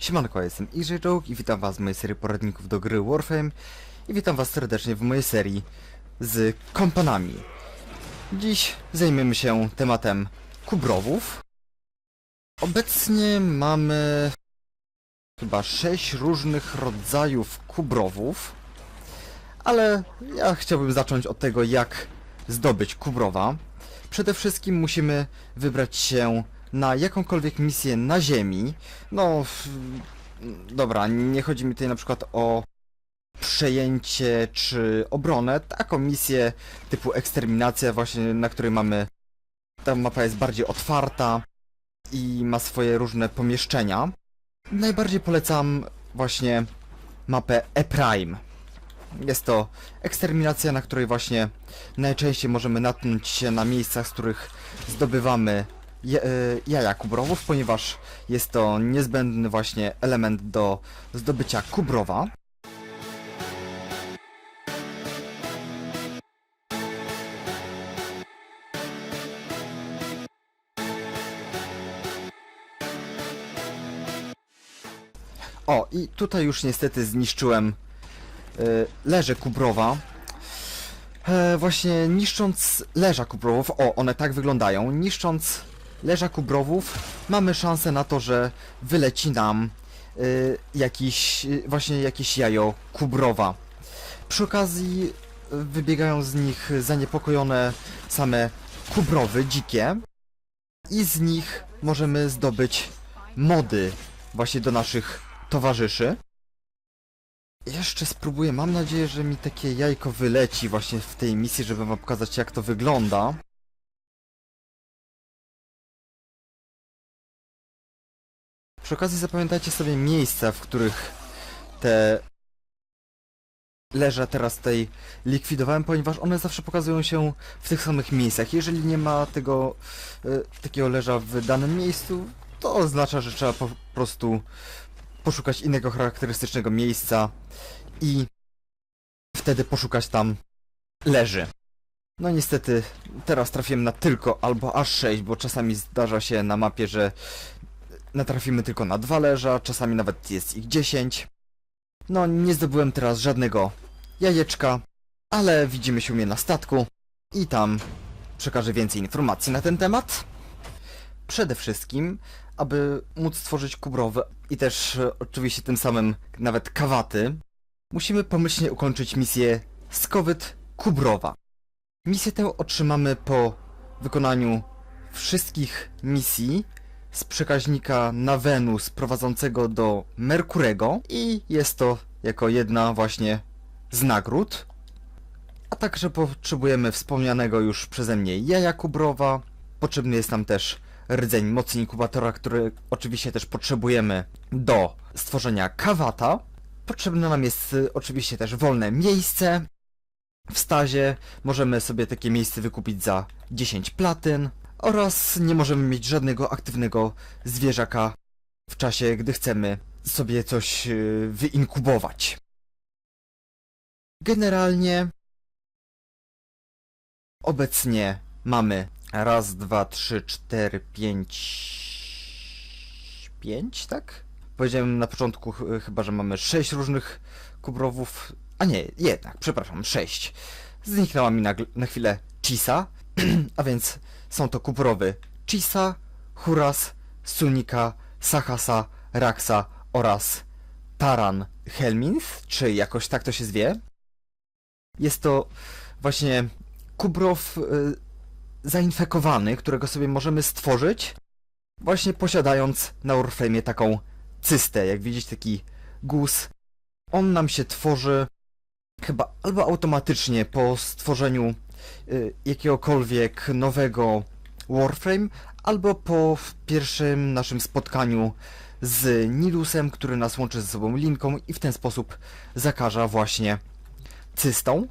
Siemanko, ja jestem Joke i witam was w mojej serii poradników do gry Warframe i witam was serdecznie w mojej serii z kompanami. Dziś zajmiemy się tematem kubrowów. Obecnie mamy chyba sześć różnych rodzajów kubrowów, ale ja chciałbym zacząć od tego jak zdobyć kubrowa. Przede wszystkim musimy wybrać się na jakąkolwiek misję na ziemi. No, dobra, nie chodzi mi tutaj na przykład o przejęcie czy obronę, taką misję typu eksterminacja właśnie, na której mamy ta mapa jest bardziej otwarta i ma swoje różne pomieszczenia. Najbardziej polecam właśnie mapę E-Prime. Jest to eksterminacja, na której właśnie najczęściej możemy natknąć się na miejscach, z których zdobywamy e, jaja kubrowów, ponieważ jest to niezbędny właśnie element do zdobycia kubrowa. O, i tutaj już niestety zniszczyłem e, leże kubrowa. E, właśnie niszcząc leża kubrowów, o, one tak wyglądają, niszcząc leża kubrowów, mamy szansę na to, że wyleci nam y, jakiś, y, właśnie jakieś jajo kubrowa. Przy okazji y, wybiegają z nich zaniepokojone same kubrowy, dzikie i z nich możemy zdobyć mody właśnie do naszych towarzyszy. Jeszcze spróbuję, mam nadzieję, że mi takie jajko wyleci właśnie w tej misji, żeby wam pokazać jak to wygląda. Przy okazji zapamiętajcie sobie miejsca, w których te leże teraz tutaj likwidowałem, ponieważ one zawsze pokazują się w tych samych miejscach. Jeżeli nie ma tego e, takiego leża w danym miejscu, to oznacza, że trzeba po prostu poszukać innego charakterystycznego miejsca i wtedy poszukać tam leży. No niestety teraz trafiłem na tylko albo aż 6, bo czasami zdarza się na mapie, że natrafimy tylko na dwa leża, czasami nawet jest ich 10. No nie zdobyłem teraz żadnego jajeczka, ale widzimy się u mnie na statku i tam przekażę więcej informacji na ten temat. Przede wszystkim, aby móc stworzyć kubrowe i też e, oczywiście tym samym nawet kawaty, musimy pomyślnie ukończyć misję Skowyt Kubrowa. Misję tę otrzymamy po wykonaniu wszystkich misji z przekaźnika na Wenus prowadzącego do Merkurego i jest to jako jedna właśnie z nagród. A także potrzebujemy wspomnianego już przeze mnie jaja kubrowa. Potrzebny jest nam też rdzeń mocy inkubatora, który oczywiście też potrzebujemy do stworzenia kawata. Potrzebne nam jest y, oczywiście też wolne miejsce. W stazie możemy sobie takie miejsce wykupić za 10 platyn oraz nie możemy mieć żadnego aktywnego zwierzaka w czasie, gdy chcemy sobie coś yy, wyinkubować. Generalnie obecnie mamy raz, dwa, trzy, cztery, pięć, pięć, tak? Powiedziałem na początku ch- chyba, że mamy sześć różnych kubrowów, a nie, jednak, przepraszam, sześć. Zniknęła mi na, na chwilę Chisa, a więc są to kubrowy Chisa, Huras, Sunika, Sahasa, Raksa oraz Taran Helminth, czy jakoś tak to się zwie. Jest to właśnie kubrow y, zainfekowany, którego sobie możemy stworzyć, właśnie posiadając na Warframe'ie taką cystę. Jak widzicie, taki guz. On nam się tworzy chyba albo automatycznie po stworzeniu jakiegokolwiek nowego Warframe, albo po pierwszym naszym spotkaniu z Nilusem, który nas łączy ze sobą linką i w ten sposób zakaża właśnie cystą.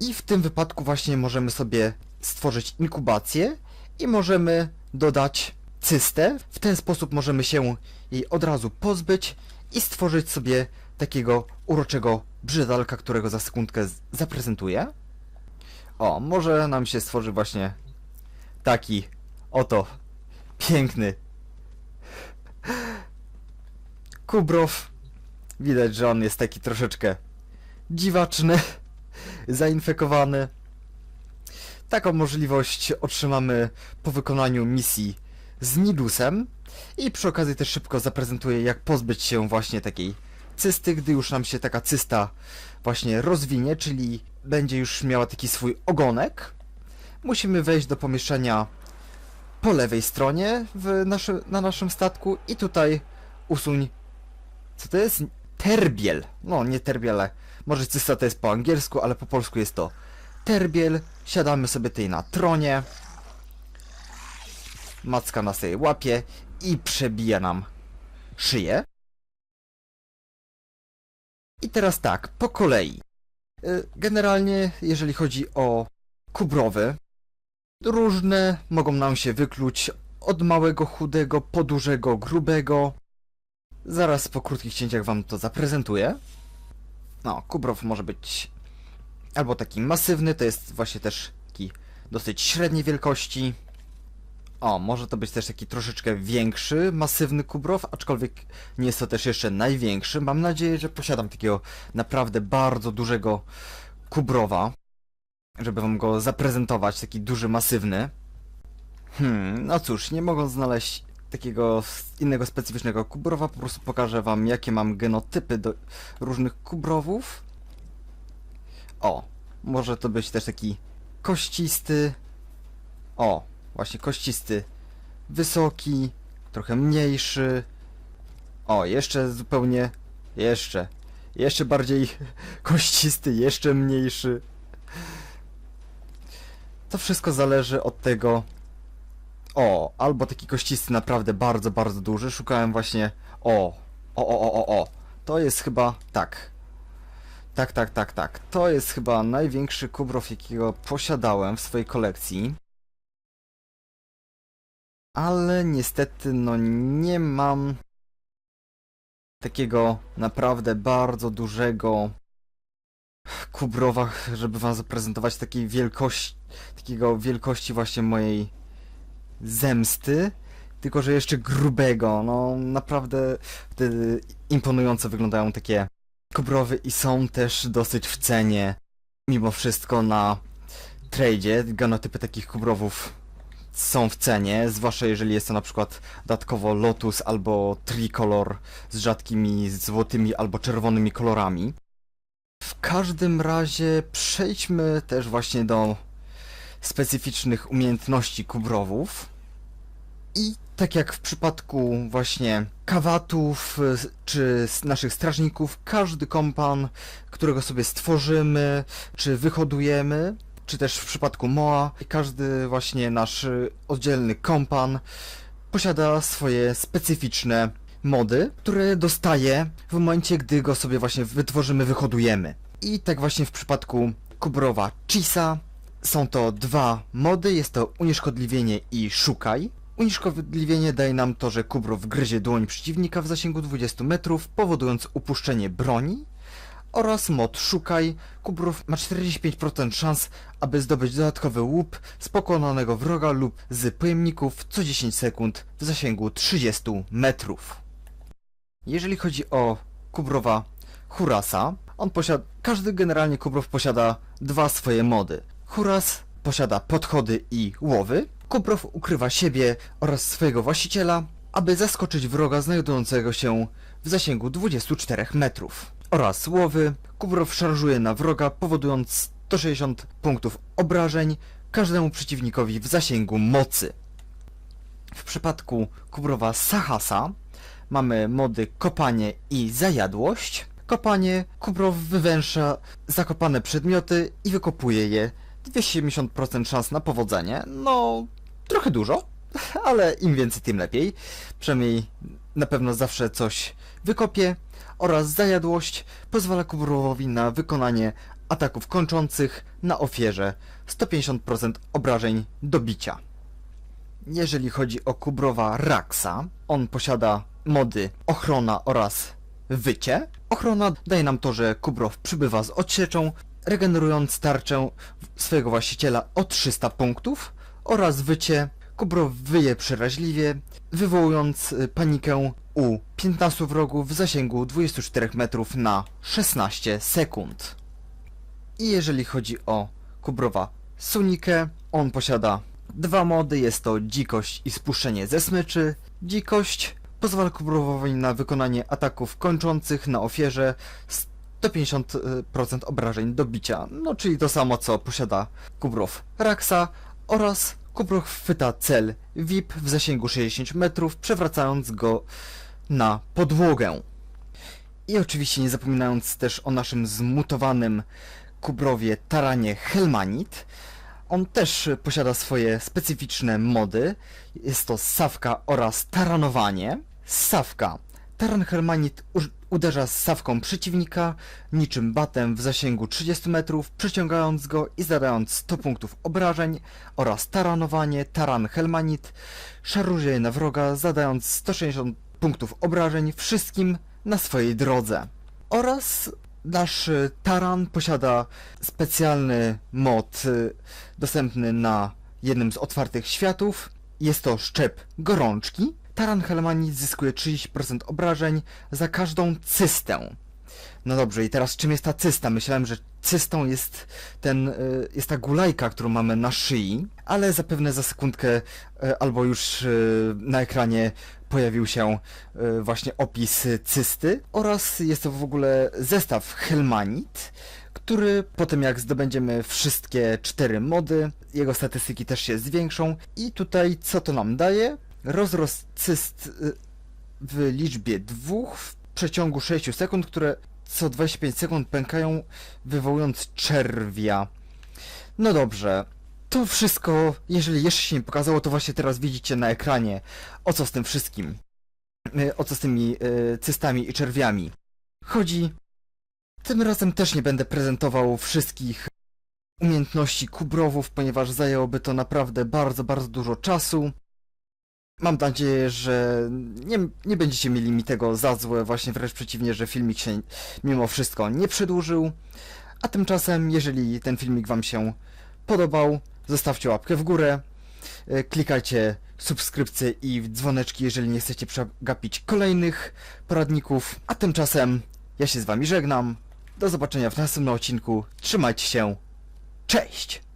I w tym wypadku właśnie możemy sobie stworzyć inkubację i możemy dodać cystę. W ten sposób możemy się jej od razu pozbyć i stworzyć sobie takiego uroczego brzydalka, którego za sekundkę zaprezentuję. O, może nam się stworzy właśnie taki oto piękny Kubrow. Widać, że on jest taki troszeczkę dziwaczny, zainfekowany. Taką możliwość otrzymamy po wykonaniu misji z Nidusem i przy okazji też szybko zaprezentuję jak pozbyć się właśnie takiej cysty, gdy już nam się taka cysta właśnie rozwinie, czyli będzie już miała taki swój ogonek. Musimy wejść do pomieszczenia po lewej stronie naszy, na naszym statku i tutaj usuń co to jest? Terbiel. No, nie terbiel, ale może cysta to jest po angielsku, ale po polsku jest to terbiel. Siadamy sobie tutaj na tronie. Macka nas jej łapie i przebija nam szyję. I teraz tak, po kolei. Y, Generalnie, jeżeli chodzi o kubrowy, różne mogą nam się wykluć od małego, chudego, po dużego, grubego. Zaraz po krótkich cięciach wam to zaprezentuję. No, kubrow może być albo taki masywny, to jest właśnie też taki dosyć średniej wielkości. O, może to być też taki troszeczkę większy, masywny kubrow, aczkolwiek nie jest to też jeszcze największy. Mam nadzieję, że posiadam takiego naprawdę bardzo dużego kubrowa, żeby wam go zaprezentować, taki duży, masywny. Hmm, no cóż, nie mogąc znaleźć takiego innego specyficznego kubrowa, po prostu pokażę wam jakie mam genotypy do różnych kubrowów. O, może to być też taki kościsty. O, właśnie kościsty. Wysoki, trochę mniejszy. O, jeszcze zupełnie, jeszcze, jeszcze bardziej kościsty, jeszcze mniejszy. To wszystko zależy od tego, o, albo taki kościsty naprawdę bardzo, bardzo duży. Szukałem właśnie. O, o, o, o, o, o. To jest chyba. Tak. Tak, tak, tak, tak. To jest chyba największy kubrow, jakiego posiadałem w swojej kolekcji. Ale niestety, no nie mam takiego naprawdę bardzo dużego kubrowa, żeby wam zaprezentować takiej wielkości, takiego wielkości właśnie mojej zemsty, tylko że jeszcze grubego. No naprawdę wtedy imponująco wyglądają takie kubrowy i są też dosyć w cenie. Mimo wszystko na tradzie genotypy takich kubrowów są w cenie, zwłaszcza jeżeli jest to na przykład dodatkowo Lotus albo Tricolor z rzadkimi złotymi albo czerwonymi kolorami. W każdym razie przejdźmy też właśnie do specyficznych umiejętności kubrowów. I tak jak w przypadku właśnie kawatów y, czy naszych strażników, każdy kompan, którego sobie stworzymy, czy wyhodujemy, czy też w przypadku Moa, każdy właśnie nasz y, oddzielny kompan posiada swoje specyficzne mody, które dostaje w momencie, gdy go sobie właśnie wytworzymy, wyhodujemy. I tak właśnie w przypadku Kubrowa Chisa są to dwa mody, jest to unieszkodliwienie i szukaj. Unieszkodliwienie daje nam to, że Kubrow gryzie dłoń przeciwnika w zasięgu 20 metrów, powodując upuszczenie broni. Oraz mod Szukaj. Kubrow ma 45% szans, aby zdobyć dodatkowy łup z pokonanego wroga lub z pojemników co 10 sekund w zasięgu 30 metrów. Jeżeli chodzi o Kubrowa Hurasa, on posiada, każdy generalnie Kubrow posiada dwa swoje mody. Huras posiada podchody i łowy. Kubrow ukrywa siebie oraz swojego właściciela, aby zaskoczyć wroga znajdującego się w zasięgu 24 metrów. Oraz łowy. Kubrow szarżuje na wroga, powodując 160 punktów obrażeń każdemu przeciwnikowi w zasięgu mocy. W przypadku Kubrowa Sahasa mamy mody kopanie i zajadłość. Kopanie, Kubrow wywęsza zakopane przedmioty i wykopuje je. 270% szans na powodzenie. No, trochę dużo, ale im więcej, tym lepiej. Przynajmniej na pewno zawsze coś wykopie. Oraz zajadłość pozwala Kubrowowi na wykonanie ataków kończących na ofierze 150% obrażeń do bicia. Jeżeli chodzi o Kubrowa Raxa, on posiada mody ochrona oraz wycie. Ochrona daje nam to, że Kubrow przybywa z odsieczą, regenerując tarczę swojego właściciela o 300 punktów oraz wycie. Kubrow wyje przeraźliwie, wywołując y, panikę u 15 wrogów w zasięgu 24 metrów na 16 sekund. I jeżeli chodzi o Kubrowa Sunikę, on posiada dwa mody, jest to dzikość i spuszczenie ze smyczy. Dzikość pozwala Kubrowowi na wykonanie ataków kończących na ofierze 150% obrażeń do bicia, no czyli to samo co posiada Kubrow Raksa oraz Kubrow chwyta cel VIP w zasięgu 60 metrów, przewracając go na podłogę. I oczywiście nie zapominając też o naszym zmutowanym Kubrowie Taranie Helmanit. On też posiada swoje specyficzne mody. Jest to Sawka oraz Taranowanie. Sawka. Taran Helmanit uderza z sawką przeciwnika niczym batem w zasięgu 30 metrów, przyciągając go i zadając 100 punktów obrażeń oraz taranowanie Taran Helmanit szarżuje na wroga zadając 160 punktów obrażeń wszystkim na swojej drodze. Oraz nasz Taran posiada specjalny mod y, dostępny na jednym z otwartych światów. Jest to szczep gorączki. Taran Helmanit zyskuje 30% obrażeń za każdą cystę. No dobrze, i teraz czym jest ta cysta? Myślałem, że cystą jest ten, y, jest ta gulajka, którą mamy na szyi, ale zapewne za sekundkę y, albo już y, na ekranie pojawił się właśnie opis cysty oraz jest to w ogóle zestaw Helmanit, który po tym jak zdobędziemy wszystkie cztery mody, jego statystyki też się zwiększą i tutaj co to nam daje? Rozrost cyst y, w liczbie dwóch w przeciągu 6 sekund, które co 25 sekund pękają, wywołując czerwia. No dobrze. To wszystko, jeżeli jeszcze się nie pokazało, to właśnie teraz widzicie na ekranie, o co z tym wszystkim, y, o co z tymi y, cystami i czerwiami chodzi. Tym razem też nie będę prezentował wszystkich umiejętności kubrowów, ponieważ zajęłoby to naprawdę bardzo, bardzo dużo czasu. Mam nadzieję, że nie, nie będziecie mieli mi tego za złe, właśnie wręcz przeciwnie, że filmik się mimo wszystko nie przedłużył. A tymczasem, jeżeli ten filmik Wam się podobał, zostawcie łapkę w górę, e, klikajcie subskrypcję i dzwoneczki, jeżeli nie chcecie przegapić kolejnych poradników. A tymczasem ja się z Wami żegnam. Do zobaczenia w następnym odcinku. Trzymajcie się. Cześć!